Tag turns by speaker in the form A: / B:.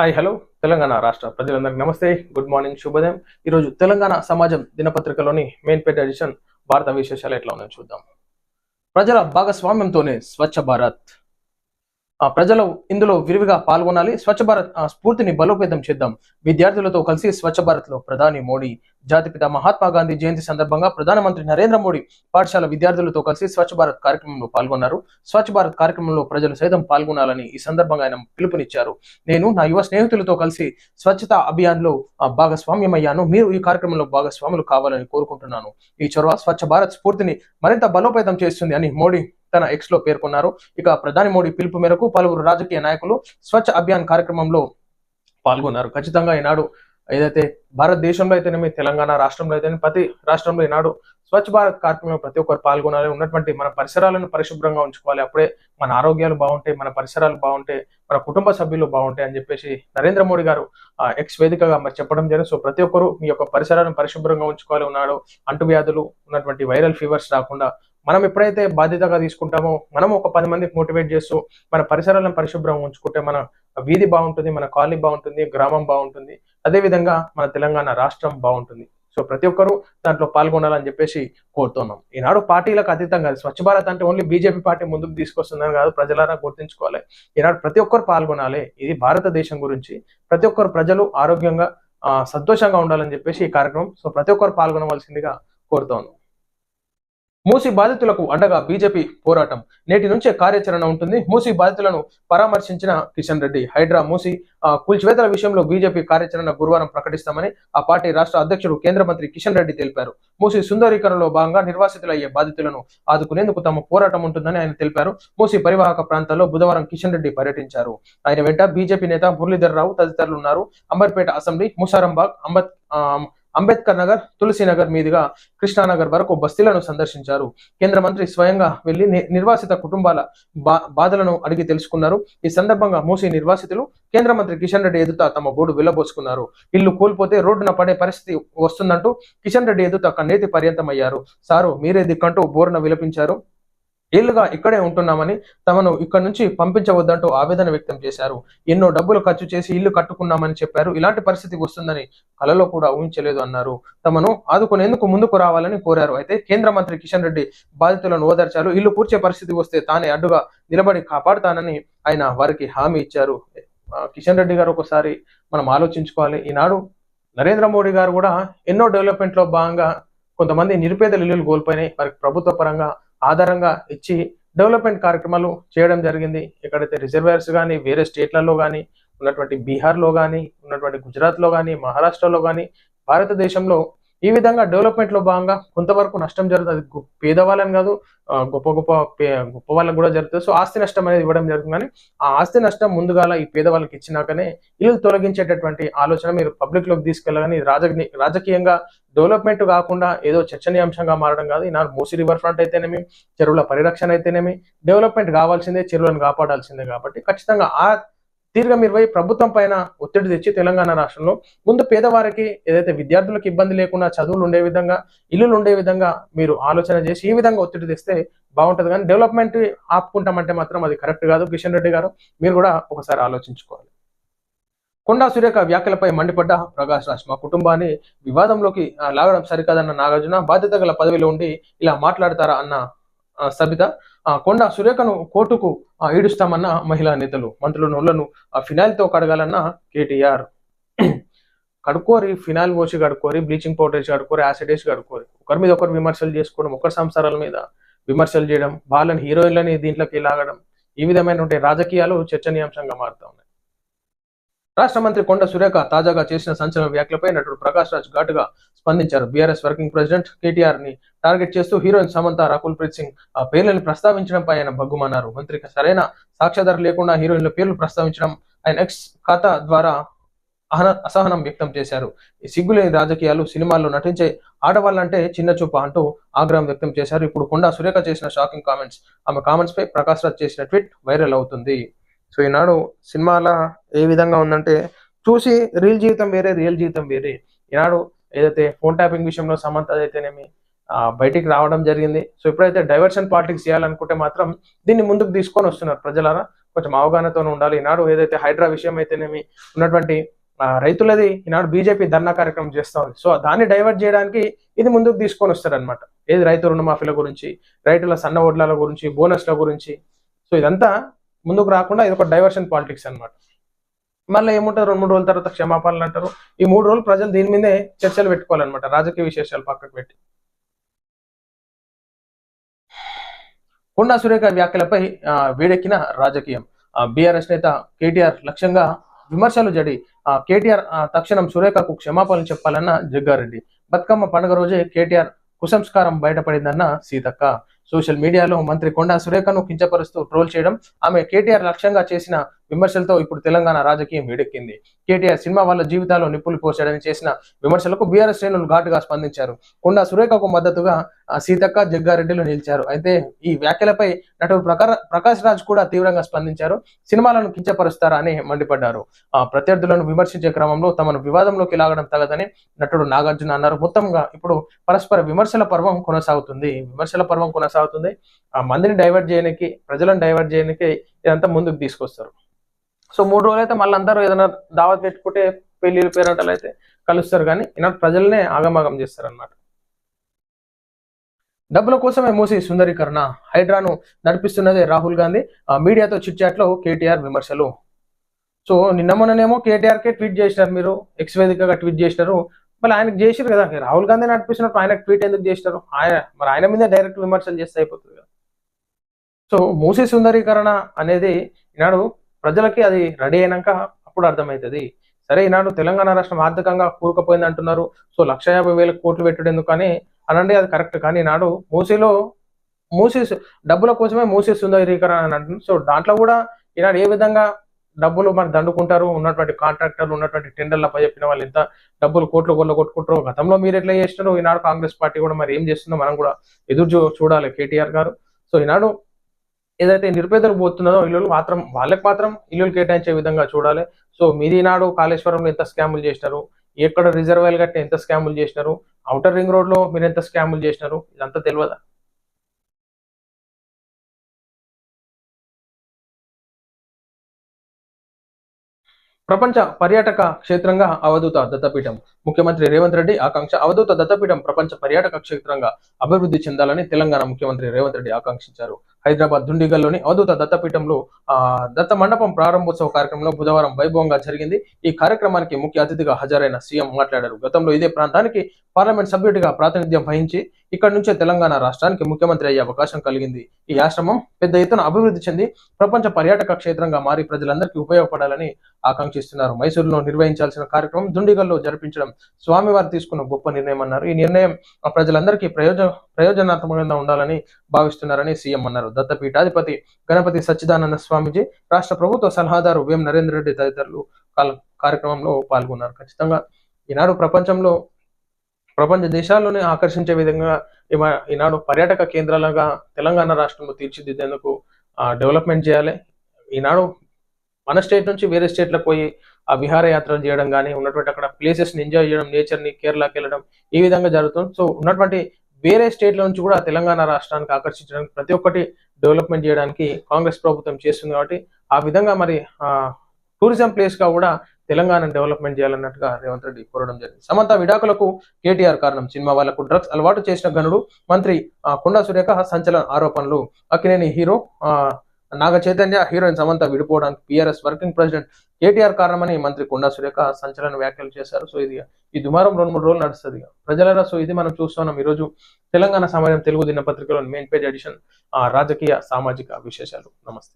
A: Hi hello. Telangana రాష్ట్ర ప్రజలందరికీ నమస్తే. గుడ్ మార్నింగ్ శుభోదయం. ఈరోజు తెలంగాణ సమాజం దినపత్రికలోని మెయిన్ పేజ్ ఎడిషన్ భారత విశేషాలు ఎట్లా ఉన్నాయో చూద్దాం. ప్రజల భాగస్వామ్యంతోనే స్వచ్ఛ భారత్. ప్రజలు ఇందులో విరివిగా పాల్గొనాలి. స్వచ్ఛ భారత్ స్ఫూర్తిని బలోపేతం చేద్దాం. విద్యార్థులతో కలిసి స్వచ్ఛ భారత్లో ప్రధాని మోడీ జాతిపిత మహాత్మా గాంధీ జయంతి సందర్భంగా ప్రధానమంత్రి నరేంద్ర మోడీ పాఠశాల విద్యార్థులతో కలిసి స్వచ్ఛ భారత్ కార్యక్రమంలో పాల్గొన్నారు. స్వచ్ఛ భారత్ కార్యక్రమంలో ప్రజలు సైతం పాల్గొనాలని ఈ సందర్భంగా ఆయన పిలుపునిచ్చారు. నేను నా యువ స్నేహితులతో కలిసి స్వచ్ఛతా అభియాన్లో భాగస్వామ్యమయ్యాను. మీరు ఈ కార్యక్రమంలో భాగస్వాములు కావాలని కోరుకుంటున్నాను. ఈ చొరవ స్వచ్ఛ భారత్ స్ఫూర్తిని మరింత బలోపేతం చేస్తుంది అని మోడీ తన ఎక్స్లో పేర్కొన్నారు. ఇక ప్రధాని మోడీ పిలుపు మేరకు పలువురు రాజకీయ నాయకులు స్వచ్ఛ అభియాన్ కార్యక్రమంలో పాల్గొన్నారు. ఖచ్చితంగా ఈనాడు ఏదైతే భారతదేశంలో అయితేనేమి తెలంగాణ రాష్ట్రంలో అయితేనే ప్రతి రాష్ట్రంలో ఈనాడు స్వచ్ఛ భారత్ కార్యక్రమంలో ప్రతి ఒక్కరు పాల్గొనాలి. ఉన్నటువంటి మన పరిసరాలను పరిశుభ్రంగా ఉంచుకోవాలి. అప్పుడే మన ఆరోగ్యాలు బాగుంటాయి మన పరిసరాలు బాగుంటాయి మన కుటుంబ సభ్యులు బాగుంటాయి అని చెప్పేసి నరేంద్ర మోడీ గారు ఎక్స్ వేదికగా మరి చెప్పడం జరిగింది. సో ప్రతి ఒక్కరు మీ యొక్క పరిసరాలను పరిశుభ్రంగా ఉంచుకోవాలి. ఉన్నాడు అంటువ్యాధులు ఉన్నటువంటి వైరల్ ఫీవర్స్ రాకుండా మనం ఎప్పుడైతే బాధ్యతగా తీసుకుంటామో మనం ఒక పది మందికి మోటివేట్ చేస్తూ మన పరిసరాలను పరిశుభ్రంగా ఉంచుకుంటే మన వీధి బాగుంటుంది మన కాలనీ బాగుంటుంది గ్రామం బాగుంటుంది. అదేవిధంగా మన తెలంగాణ రాష్ట్రం బాగుంటుంది. సో ప్రతి ఒక్కరూ దాంట్లో పాల్గొనాలని చెప్పేసి కోరుతున్నాం. ఈనాడు పార్టీలకు అతీతంగా స్వచ్ఛ భారత్ అంటే ఓన్లీ బీజేపీ పార్టీ ముందుకు తీసుకొస్తుందని కాదు ప్రజలారా గుర్తుంచుకోవాలి. ఈనాడు ప్రతి ఒక్కరు పాల్గొనాలి. ఇది భారతదేశం గురించి. ప్రతి ఒక్కరు ప్రజలు ఆరోగ్యంగా సంతోషంగా ఉండాలని చెప్పేసి ఈ కార్యక్రమం. సో ప్రతి ఒక్కరు పాల్గొనవలసిందిగా కోరుతాను మూసి బాధితులకు అండగా బీజేపీ పోరాటం. నేటి నుంచే కార్యాచరణ ఉంటుంది. మూసి బాధితులను పరామర్శించిన కిషన్ రెడ్డి హైడ్రా మూసి కూల్చివేతల విషయంలో బీజేపీ కార్యాచరణ గురువారం ప్రకటిస్తామని ఆ పార్టీ రాష్ట్ర అధ్యక్షుడు కేంద్ర మంత్రి కిషన్ రెడ్డి తెలిపారు. మూసి సుందరీకరణలో భాగంగా నిర్వాసితులయ్యే బాధితులను ఆదుకునేందుకు తమ పోరాటం ఉంటుందని ఆయన తెలిపారు. మూసి పరివాహక ప్రాంతాల్లో బుధవారం కిషన్ రెడ్డి పర్యటించారు. ఆయన వెంట బీజేపీ నేత మురళీధర్ రావు తదితరులు ఉన్నారు. అంబర్పేట అసెంబ్లీ ముసారంబాగ్ అంబత్ అంబేద్కర్ నగర్ తులసీనగర్ మీదుగా కృష్ణానగర్ వరకు బస్తీలను సందర్శించారు. కేంద్ర మంత్రి స్వయంగా వెళ్ళి నిర్వాసిత కుటుంబాల బాధలను అడిగి తెలుసుకున్నారు. ఈ సందర్భంగా మూసి నిర్వాసితులు కేంద్ర మంత్రి కిషన్ రెడ్డి ఎదుట తమ బోర్డు వెళ్ళబోసుకున్నారు. ఇల్లు కోల్పోతే రోడ్డున పడే పరిస్థితి వస్తుందంటూ కిషన్ రెడ్డి ఎదుట కన్నేతి పర్యంతమయ్యారు. సారు మీరే దిక్కంటూ బోరున విలపించారు. ఏళ్ళుగా ఇక్కడే ఉంటున్నామని తమను ఇక్కడ నుంచి పంపించవద్దంటూ ఆవేదన వ్యక్తం చేశారు. ఎన్నో డబ్బులు ఖర్చు చేసి ఇల్లు కట్టుకున్నామని చెప్పారు. ఇలాంటి పరిస్థితి వస్తుందని కలలో కూడా ఊహించలేదు అన్నారు. తమను ఆదుకునేందుకు ముందుకు రావాలని కోరారు. అయితే కేంద్ర మంత్రి కిషన్ రెడ్డి బాధితులను ఓదార్చారు. ఇల్లు కూర్చే పరిస్థితి వస్తే తానే అడ్డుగా నిలబడి కాపాడుతానని ఆయన వారికి హామీ ఇచ్చారు. కిషన్ రెడ్డి గారు ఒకసారి మనం ఆలోచించుకోవాలి. ఈనాడు నరేంద్ర మోడీ గారు కూడా ఎన్నో డెవలప్మెంట్లో భాగంగా కొంతమంది నిరుపేదల ఇల్లులు కోల్పోయినాయి. వారికి ప్రభుత్వ పరంగా ఆధారంగా ఇచ్చి డెవలప్మెంట్ కార్యక్రమాలు చేయడం జరిగింది. ఎక్కడైతే రిజర్వేర్స్ కానీ వేరే స్టేట్లలో కానీ ఉన్నటువంటి బీహార్లో కానీ ఉన్నటువంటి గుజరాత్లో కానీ మహారాష్ట్రలో కానీ భారతదేశంలో ఈ విధంగా డెవలప్మెంట్లో భాగంగా కొంతవరకు నష్టం జరుగుతుంది. పేదవాళ్ళని కాదు గొప్ప గొప్ప గొప్ప వాళ్ళకి కూడా జరుగుతుంది. సో ఆస్తి నష్టం అనేది ఇవ్వడం జరుగుతుంది. కానీ ఆ ఆస్తి నష్టం ముందుగాల ఈ పేదవాళ్ళకి ఇచ్చినాకనే ఇల్లు తొలగించేటటువంటి ఆలోచన మీరు పబ్లిక్లోకి తీసుకెళ్ళగానే రాజకీయ రాజకీయంగా డెవలప్మెంట్ కాకుండా ఏదో చర్చనీయాంశంగా మారడం కాదు. ఈనాడు మూసి రివర్ ఫ్రంట్ అయితేనేమి చెరువుల పరిరక్షణ అయితేనేమి డెవలప్మెంట్ కావాల్సిందే చెరువులను కాపాడాల్సిందే కాబట్టి ఖచ్చితంగా ఆ తీరుగా మీరు ప్రభుత్వం పైన ఒత్తిడి తెచ్చి తెలంగాణ రాష్ట్రంలో ముందు పేదవారికి ఏదైతే విద్యార్థులకు ఇబ్బంది లేకుండా చదువులు ఉండే విధంగా ఇల్లులు ఉండే విధంగా మీరు ఆలోచన చేసి ఈ విధంగా ఒత్తిడి తెస్తే బాగుంటుంది. కానీ డెవలప్మెంట్ ఆపుకుంటామంటే మాత్రం అది కరెక్ట్ కాదు. కిషన్ రెడ్డి గారు మీరు కూడా ఒకసారి ఆలోచించుకోవాలి. కొండా సురేఖ వ్యాఖ్యలపై మండిపడ్డ ప్రకాష్ రాజ్ మా కుటుంబాన్ని వివాదంలోకి లాగడం సరికాదన్న నాగార్జున బాధ్యత గల పదవిలో ఉండి ఇలా మాట్లాడతారా అన్న సబిత కొండ సురేఖను కోర్టుకు ఈడుస్తామన్న మహిళా నేతలు. మంత్రుల నోళ్ళను ఫినాయిల్తో కడగాలన్న కేటీఆర్. కడుక్కోరి ఫినాయిల్ పోసి కడుక్కోరి బ్లీచింగ్ పౌడర్ వేసి కడుక్కోరి యాసిడ్ వేసి కడుక్కోరి. ఒకరి మీద ఒకరు విమర్శలు చేసుకోవడం ఒకరి సంసారాల మీద విమర్శలు చేయడం వాళ్ళని హీరోయిన్లని దీంట్లోకి లాగడం ఈ విధమైనటువంటి రాజకీయాలు చర్చనీయాంశంగా మారుతాం రాష్ట్ర మంత్రి కొండ సురేఖ తాజాగా చేసిన సంచలన వ్యాఖ్యలపై నటుడు ప్రకాష్ రాజ్ ఘాటుగా స్పందించారు. బీఆర్ఎస్ వర్కింగ్ ప్రెసిడెంట్ కేటీఆర్ని టార్గెట్ చేస్తూ హీరోయిన్ సమంత రకుల్ ప్రీత్ సింగ్ ఆ పేర్లను ప్రస్తావించడంపై ఆయన భగ్గుమన్నారు. మంత్రికి సరైన సాక్ష్యాధార లేకుండా హీరోయిన్ల పేర్లు ప్రస్తావించడం ఆయన ఎక్స్ ఖాతా ద్వారా అసహనం వ్యక్తం చేశారు. ఈ సిగ్గులేని రాజకీయాలు సినిమాల్లో నటించే ఆడవాళ్ళంటే చిన్న చూప అంటూ ఆగ్రహం వ్యక్తం చేశారు. ఇప్పుడు కొండా సురేఖ చేసిన షాకింగ్ కామెంట్స్ ఆమె కామెంట్స్ పై ప్రకాష్ రాజ్ చేసిన ట్వీట్ వైరల్ అవుతుంది. సో ఈనాడు సినిమాల ఏ విధంగా ఉందంటే చూసి రియల్ జీవితం వేరే రియల్ జీవితం వేరే. ఈనాడు ఏదైతే ఫోన్ ట్యాపింగ్ విషయంలో సమంత అదైతేనేమి బయటికి రావడం జరిగింది. సో ఎప్పుడైతే డైవర్షన్ పాలిటిక్స్ చేయాలనుకుంటే మాత్రం దీన్ని ముందుకు తీసుకొని వస్తున్నారు ప్రజలారా. కొంచెం అవగాహనతో ఉండాలి. ఈనాడు ఏదైతే హైడ్రా విషయం అయితేనేమి ఉన్నటువంటి రైతులది ఈనాడు బీజేపీ ధర్నా కార్యక్రమం చేస్తా ఉంది. సో దాన్ని డైవర్ట్ చేయడానికి ఇది ముందుకు తీసుకొని వస్తారనమాట ఏది రైతు రుణమాఫీల గురించి రైతుల సన్న ఓడ్ల గురించి బోనస్ల గురించి. సో ఇదంతా ముందుకు రాకుండా ఇది ఒక డైవర్షన్ పాలిటిక్స్ అన్నమాట. మళ్ళీ ఏముంటారు రెండు మూడు రోజుల తర్వాత క్షమాపణలు అంటారు. ఈ మూడు రోజులు ప్రజలు దీని మీదే చర్చలు పెట్టుకోవాలన్నమాట. రాజకీయ విశేషాలు పక్కకు పెట్టి. కొండా సురేఖ వ్యాఖ్యలపై ఆ, వేడెక్కిన రాజకీయం. బీఆర్ఎస్ నేత కేటీఆర్ లక్ష్యంగా విమర్శలు జడి. కేటీఆర్ తక్షణం సురేఖకు క్షమాపణలు చెప్పాలన్న జగ్గారెడ్డి. బతుకమ్మ పండుగ రోజే కేటీఆర్ కుసంస్కారం బయటపడిందన్న సీతక్క. సోషల్ మీడియాలో మంత్రి కొండా సురేఖను కించపరుస్తూ ట్రోల్ చేయడం. ఆమె కేటీఆర్ లక్ష్యంగా చేసిన విమర్శలతో ఇప్పుడు తెలంగాణ రాజకీయం వేడెక్కింది కేటీఆర్ సినిమా వాళ్ళ జీవితాల్లో నిప్పులు పోసాడని చేసిన విమర్శలకు బీఆర్ఎస్ శ్రేణులు ఘాటుగా స్పందించారు. కొండా సురేఖకు మద్దతుగా సీతక్క జగ్గారెడ్డిలు నిలిచారు. అయితే ఈ వ్యాఖ్యలపై నటుడు ప్రకార ప్రకాష్ రాజ్ కూడా తీవ్రంగా స్పందించారు. సినిమాలను కించపరుస్తారా అని మండిపడ్డారు. ఆ ప్రత్యర్థులను విమర్శించే క్రమంలో తమను వివాదంలోకి లాగడం తగదని నటుడు నాగార్జున అన్నారు. మొత్తంగా ఇప్పుడు పరస్పర విమర్శల పర్వం కొనసాగుతుంది. విమర్శల పర్వం కొనసాగుతుంది. ఆ మందిని డైవర్ట్ చేయడానికి ప్రజలను డైవర్ట్ చేయడానికి ఇదంతా ముందుకు తీసుకొస్తారు. సో మూడు రోజులు అయితే మళ్ళీ అందరూ ఏదైనా దావత్ పెట్టుకుంటే పెళ్ళిళ్ళు పేరంటలు అయితే కలుస్తారు కానీ ఈనాడు ప్రజలనే ఆగమాగం చేస్తారన్నమాట. డబ్బుల కోసమే మూసి సుందరీకరణ. హైడ్రాను నడిపిస్తున్నదే రాహుల్ గాంధీ. ఆ మీడియాతో చిట్చాట్లో కేటీఆర్ విమర్శలు. సో నిన్న మొన్ననేమో కేటీఆర్ కే ట్వీట్ చేసినారు మీరు. ఎక్స్ వేదికగా ట్వీట్ చేసినారు. మళ్ళీ ఆయనకు చేసిరు కదా. రాహుల్ గాంధీ నడిపిస్తున్నప్పుడు ఆయనకు ట్వీట్ ఎందుకు చేసినారు? ఆయన మరి ఆయన మీద డైరెక్ట్ విమర్శలు చేస్తే అయిపోతుంది కదా. సో మూసి సుందరీకరణ అనేది ఈనాడు ప్రజలకి అది రెడీ అయినాక అప్పుడు అర్థమవుతుంది సరే ఈనాడు తెలంగాణ రాష్ట్రం ఆర్థికంగా కూరుకుపోయింది అంటున్నారు. సో లక్ష యాభై వేల కోట్లు పెట్టడం ఎందుకు అని అనండి అది కరెక్ట్. కానీ నాడు మూసీలో మూసీ డబ్బుల కోసమే మూసీ సుందరీకరణ అని అంటున్నారు. సో దాంట్లో కూడా ఈనాడు ఏ విధంగా డబ్బులు మరి దండుకుంటారు? ఉన్నటువంటి కాంట్రాక్టర్లు ఉన్నటువంటి టెండర్లపై చెప్పిన వాళ్ళు ఎంత డబ్బులు కోట్లు కోట్లు కొట్టుకుంటారు గతంలో మీరు ఎట్లా చేసినారు? ఈనాడు కాంగ్రెస్ పార్టీ కూడా మరి ఏం చేస్తుందో మనం కూడా ఎదురు చూడాలి కేటీఆర్ గారు. సో ఈనాడు ఏదైతే నిరుపేదలకు పోతున్నదో ఇల్లు మాత్రం వాళ్ళకి మాత్రం ఇల్లులు కేటాయించే విధంగా చూడాలి. సో మీది ఈనాడు కాళేశ్వరంలో ఎంత స్కాములు చేసినారు? ఎక్కడ రిజర్వాయర్ కట్టి ఎంత స్కాములు చేసినారు? అవుటర్ రింగ్ రోడ్లో మీరు ఎంత స్కాములు చేసినారు? ఇదంతా తెలియదా ప్రపంచ పర్యాటక క్షేత్రంగా అవధూత దత్తపీఠం. ముఖ్యమంత్రి రేవంత్ రెడ్డి ఆకాంక్ష అవధూత దత్తపీఠం ప్రపంచ పర్యాటక క్షేత్రంగా అభివృద్ధి చెందాలని తెలంగాణ ముఖ్యమంత్రి రేవంత్ రెడ్డి ఆకాంక్షించారు. హైదరాబాద్ దుండిగల్లోని అవధూత దత్తపీఠంలో ఆ దత్త మండపం ప్రారంభోత్సవ కార్యక్రమంలో బుధవారం వైభవంగా జరిగింది. ఈ కార్యక్రమానికి ముఖ్య అతిథిగా హాజరైన సీఎం మాట్లాడారు. గతంలో ఇదే ప్రాంతానికి పార్లమెంట్ సభ్యుడిగా ప్రాతినిధ్యం వహించి ఇక్కడ నుంచే తెలంగాణ రాష్ట్రానికి ముఖ్యమంత్రి అయ్యే అవకాశం కలిగింది. ఈ ఆశ్రమం పెద్ద ఎత్తున అభివృద్ధి చెంది ప్రపంచ పర్యాటక క్షేత్రంగా మారి ప్రజలందరికీ ఉపయోగపడాలని ఆకాంక్షిస్తున్నారు. మైసూరులో నిర్వహించాల్సిన కార్యక్రమం దుండిగల్లో జరిపించడం స్వామివారు తీసుకున్న గొప్ప నిర్ణయం అన్నారు ఈ నిర్ణయం ఆ ప్రజలందరికీ ప్రయోజన ప్రయోజనాత్మకంగా ఉండాలని భావిస్తున్నారని సీఎం అన్నారు. దత్తపీఠాధిపతి గణపతి సచ్చిదానంద స్వామిజీ రాష్ట్ర ప్రభుత్వ సలహాదారు వేం నరేందర్ రెడ్డి తదితరులు కార్యక్రమంలో పాల్గొన్నారు. ఖచ్చితంగా ఈనాడు ప్రపంచంలో ప్రపంచ దేశాల్లోనే ఆకర్షించే విధంగా ఈనాడు పర్యాటక కేంద్రాలుగా తెలంగాణ రాష్ట్రంలో తీర్చిదిద్దేందుకు డెవలప్మెంట్ చేయాలి. ఈనాడు మన స్టేట్ నుంచి వేరే స్టేట్లకు పోయి ఆ విహారయాత్రలు చేయడం కానీ ఉన్నటువంటి అక్కడ ప్లేసెస్ని ఎంజాయ్ చేయడం నేచర్ని కేరళకి వెళ్ళడం ఈ విధంగా జరుగుతుంది. సో ఉన్నటువంటి వేరే స్టేట్ల నుంచి కూడా తెలంగాణ రాష్ట్రానికి ఆకర్షించడానికి ప్రతి ఒక్కటి డెవలప్మెంట్ చేయడానికి కాంగ్రెస్ ప్రభుత్వం చేస్తుంది కాబట్టి ఆ విధంగా మరి ఆ టూరిజం ప్లేస్గా కూడా తెలంగాణ డెవలప్మెంట్ చేయాలన్నట్టుగా రేవంత్ రెడ్డి కోరడం జరిగింది. సమంత విడాకులకు కేటీఆర్ కారణం. సినిమా వాళ్ళకు డ్రగ్స్ అలవాటు చేసిన గనుడు మంత్రి ఆ, కొండా సురేఖ సంచలన ఆరోపణలు. అక్కినేని హీరో నాగ చైతన్య హీరోయిన్ సమంత విడిపోవడానికి పిఆర్ఎస్ వర్కింగ్ ప్రెసిడెంట్ కేటీఆర్ కారణమని మంత్రి కొండా సురేఖ సంచలన వ్యాఖ్యలు చేశారు. సో ఇది ఈ దుమారం రెండు మూడు రోజులు నడుస్తుంది. ప్రజలరా సో ఇది మనం చూస్తున్నాం ఈరోజు తెలంగాణ సమాజం తెలుగు దినపత్రికలోని మెయిన్ పేజ్ ఎడిషన్ రాజకీయ సామాజిక విశేషాలు. నమస్తే.